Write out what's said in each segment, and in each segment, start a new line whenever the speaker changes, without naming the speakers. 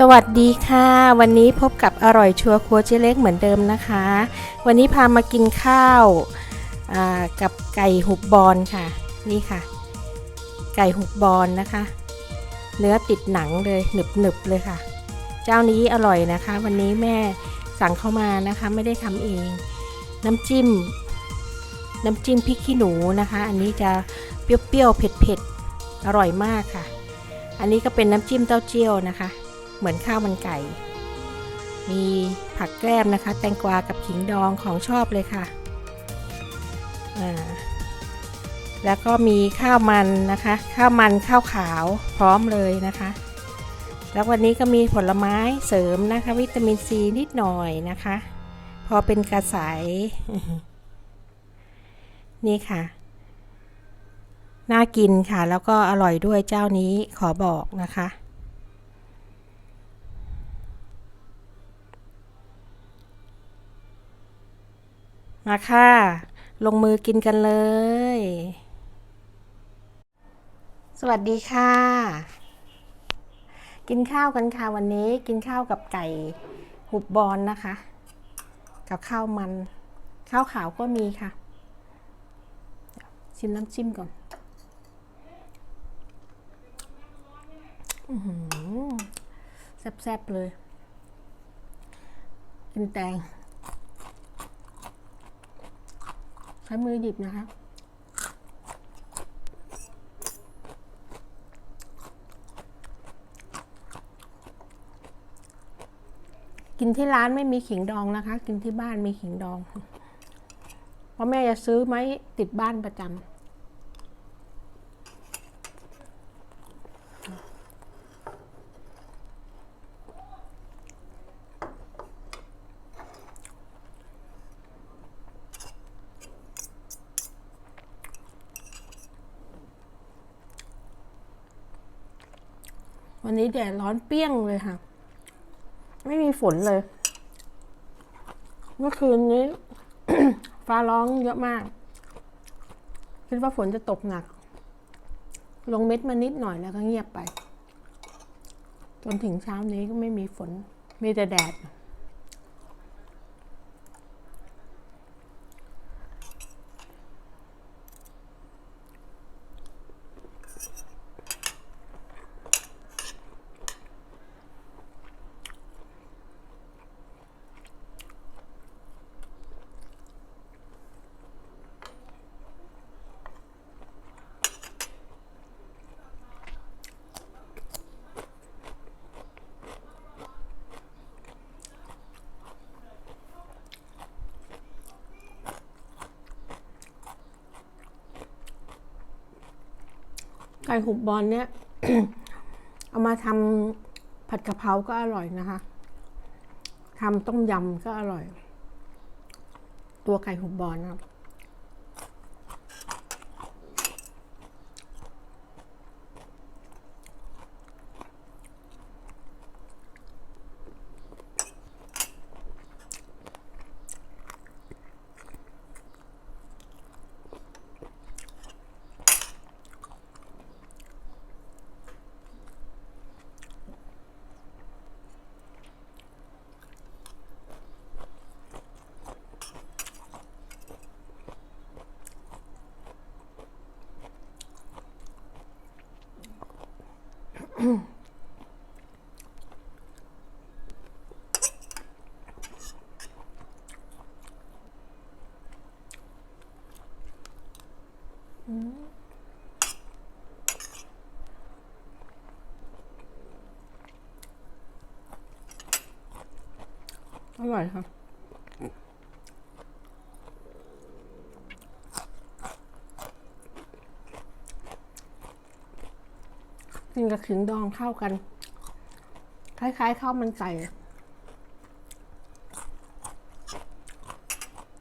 สวัสดีค่ะ วันนี้พบกับอร่อยชัวร์ครัวเจ๊เล็กเหมือนเดิมนะคะ วันนี้พามากินข้าวกับไก่หุบบอลค่ะ นี่ค่ะ ไก่หุบบอลนะคะ เนื้อติดหนังเลยหนึบหนึบเลยค่ะ เจ้านี้อร่อยนะคะ วันนี้แม่สั่งเข้ามานะคะ ไม่ได้ทำเอง น้ำจิ้ม น้ำจิ้มพริกขี้หนูนะคะ อันนี้จะเปรี้ยวๆเผ็ดๆอร่อยมากค่ะ อันนี้ก็เป็นน้ำจิ้มเต้าเจี้ยวนะคะ เหมือนข้าวมันไก่ มีผักแกล้มนะคะ แตงกวากับขิงดองของชอบเลยค่ะ แล้วก็มีข้าวมันนะคะ ข้าวมันข้าวขาวพร้อมเลยนะคะ แล้ววันนี้ก็มีผลไม้เสริมนะคะ วิตามินซีนิดหน่อยนะคะ พอเป็นกระสายนี่ค่ะน่ากินค่ะ แล้วก็อร่อยด้วยเจ้านี้ขอบอกนะคะ มาค่ะ ลงมือกินกันเลย สวัสดีค่ะ กินข้าวกันค่ะวันนี้กินข้าวกับไก่หุบบอลนะคะ กับข้าวมัน ข้าวขาวก็มีค่ะ ชิมน้ำจิ้มก่อนอแซ่บๆเลย กินแตง ใช้มือหยิบนะคะกินที่ร้านไม่มีขิงดองนะคะ กินที่บ้านมีขิงดอง เพราะแม่จะซื้อไม้ติดบ้านประจำ วันนี้แดดร้อนเปรี้ยงเลยค่ะ ไม่มีฝนเลย เมื่อคืนนี้ ฟ้าร้องเยอะมาก คิดว่าฝนจะตกหนัก ลงเม็ดมานิดหน่อยแล้วก็เงียบไป จนถึงเช้านี้ก็ไม่มีฝน มีแต่แดด ไก่หุบบอลเนี่ย เอามาทำผัดกะเพราก็อร่อยนะคะทำต้มยำก็อร่อย ตัวไก่หุบบอลนะครับ อร่อยค่ะกินกับขิงดองเข้ากัน คล้ายๆข้าวมันไก่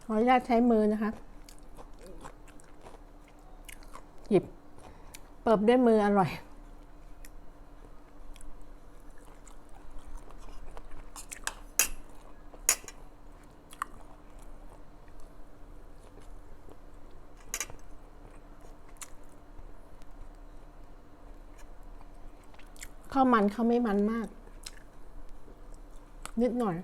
ขออนุญาตใช้มือนะคะ หยิบ เปิบด้วยมืออร่อย ข้าวมันเขาไม่มันมาก นิดหน่อย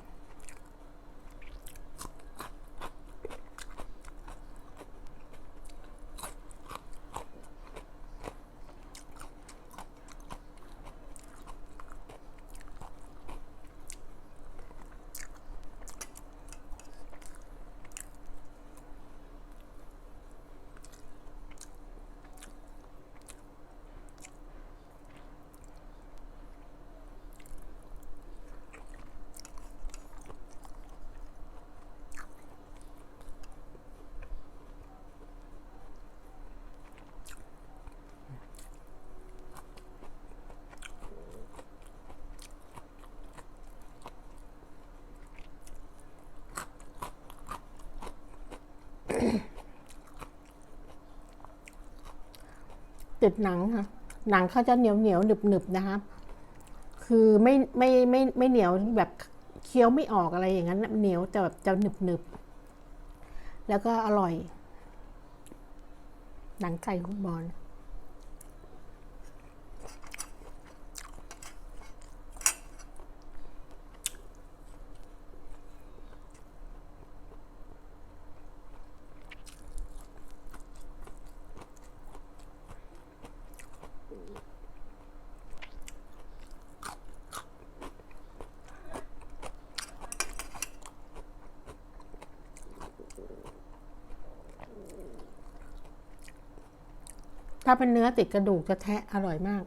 ติดหนังค่ะ หนังเขาจะเหนียวเหนียวหนึบหนึบนะคะ คือไม่ไม่ไม่ไม่เหนียวแบบเคี้ยวไม่ออกอะไรอย่างนั้นเหนียวแต่แบบจะหนึบหนึบแล้วก็อร่อย หนังไก่คุกบอล ถ้าเป็นเนื้อติดกระดูกจะแทะอร่อยมาก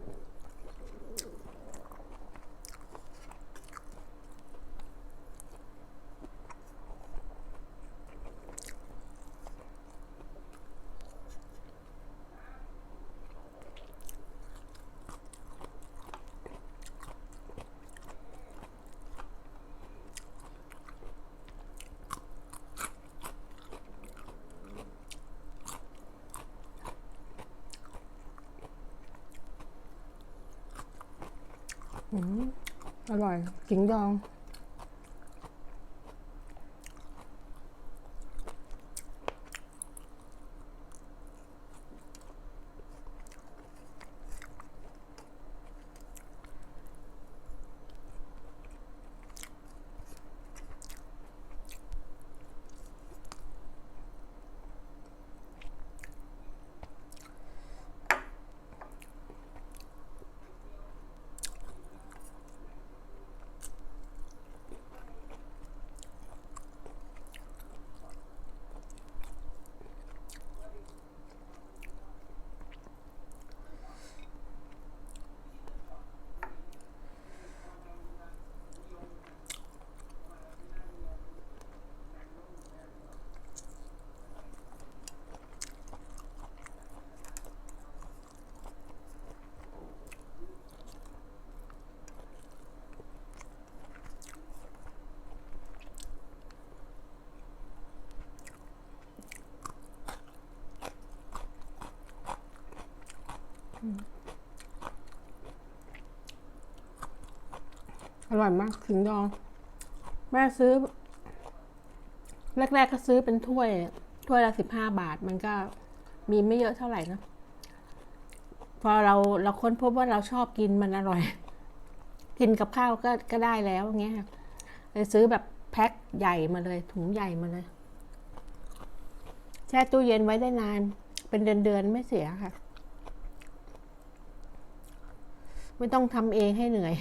อร่อยจิงดอง อร่อยมากขิงดอง แม่ซื้อ แรก ๆ ก็ซื้อเป็นถ้วย ถ้วยละสิบห้าบาท มันก็มีไม่เยอะเท่าไหร่นะ พอเราเราค้นพบว่าเราชอบกินมันอร่อย กินกับข้าวก็ก็ได้แล้วอย่างเงี้ยเลยซื้อแบบแพ็คใหญ่มาเลย ถุงใหญ่มาเลย แช่ตู้เย็นไว้ได้นาน เป็นเดือนๆไม่เสียค่ะ ไม่ต้องทำเองให้เหนื่อย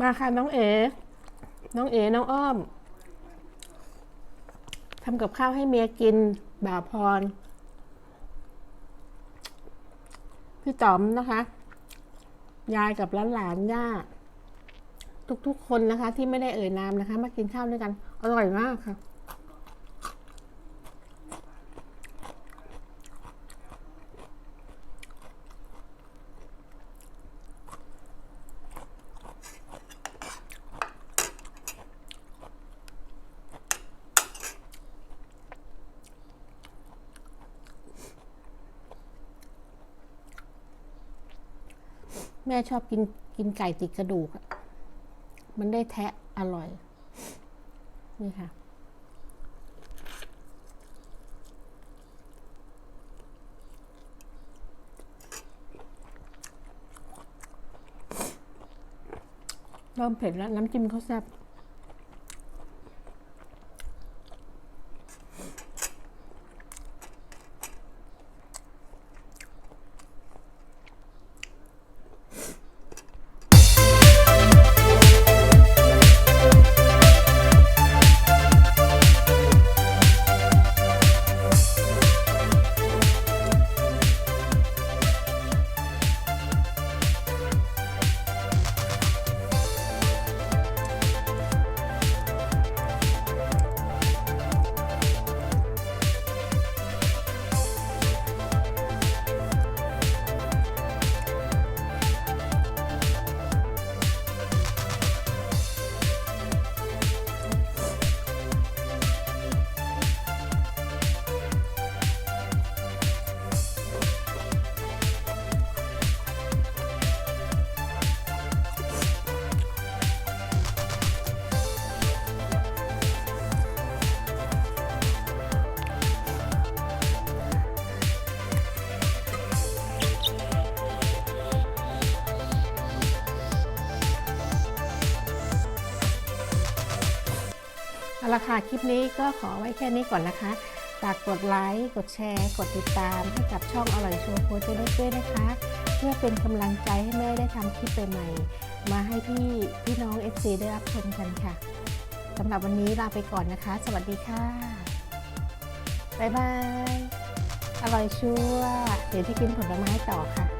มาค่ะน้องเอ๋น้องเอ๋น้องอ้อมทำกับข้าวให้เมียกิน บ่าวพร พี่ต๋อมนะคะ ยายกับหลานๆย่า ทุกๆคนนะคะ ที่ไม่ได้เอ่ยนามนะคะ มากินข้าวด้วยกัน อร่อยมากค่ะ แม่ชอบกินกินไก่ติดกระดูกมันได้แทะอร่อย นี่ค่ะ เริ่มเผ็ดแล้ว น้ำจิ้มเขาแซ่บ ละค่ะคลิปนี้ก็ขอไว้แค่นี้ก่อนนะคะฝากกดไลค์ กดแชร์ กดติดตามให้กับช่องอร่อยชัวร์โคชได้ด้วยนะคะ เพื่อเป็นกำลังใจให้แม่ได้ทำคลิปใหม่ๆมาให้พี่พี่น้อง FC ได้รับชมกันค่ะสำหรับวันนี้ลาไปก่อนนะคะ สวัสดีค่ะ บ๊ายบาย อร่อยชัวร์เดี๋ยวที่กินผลไม้ต่อค่ะ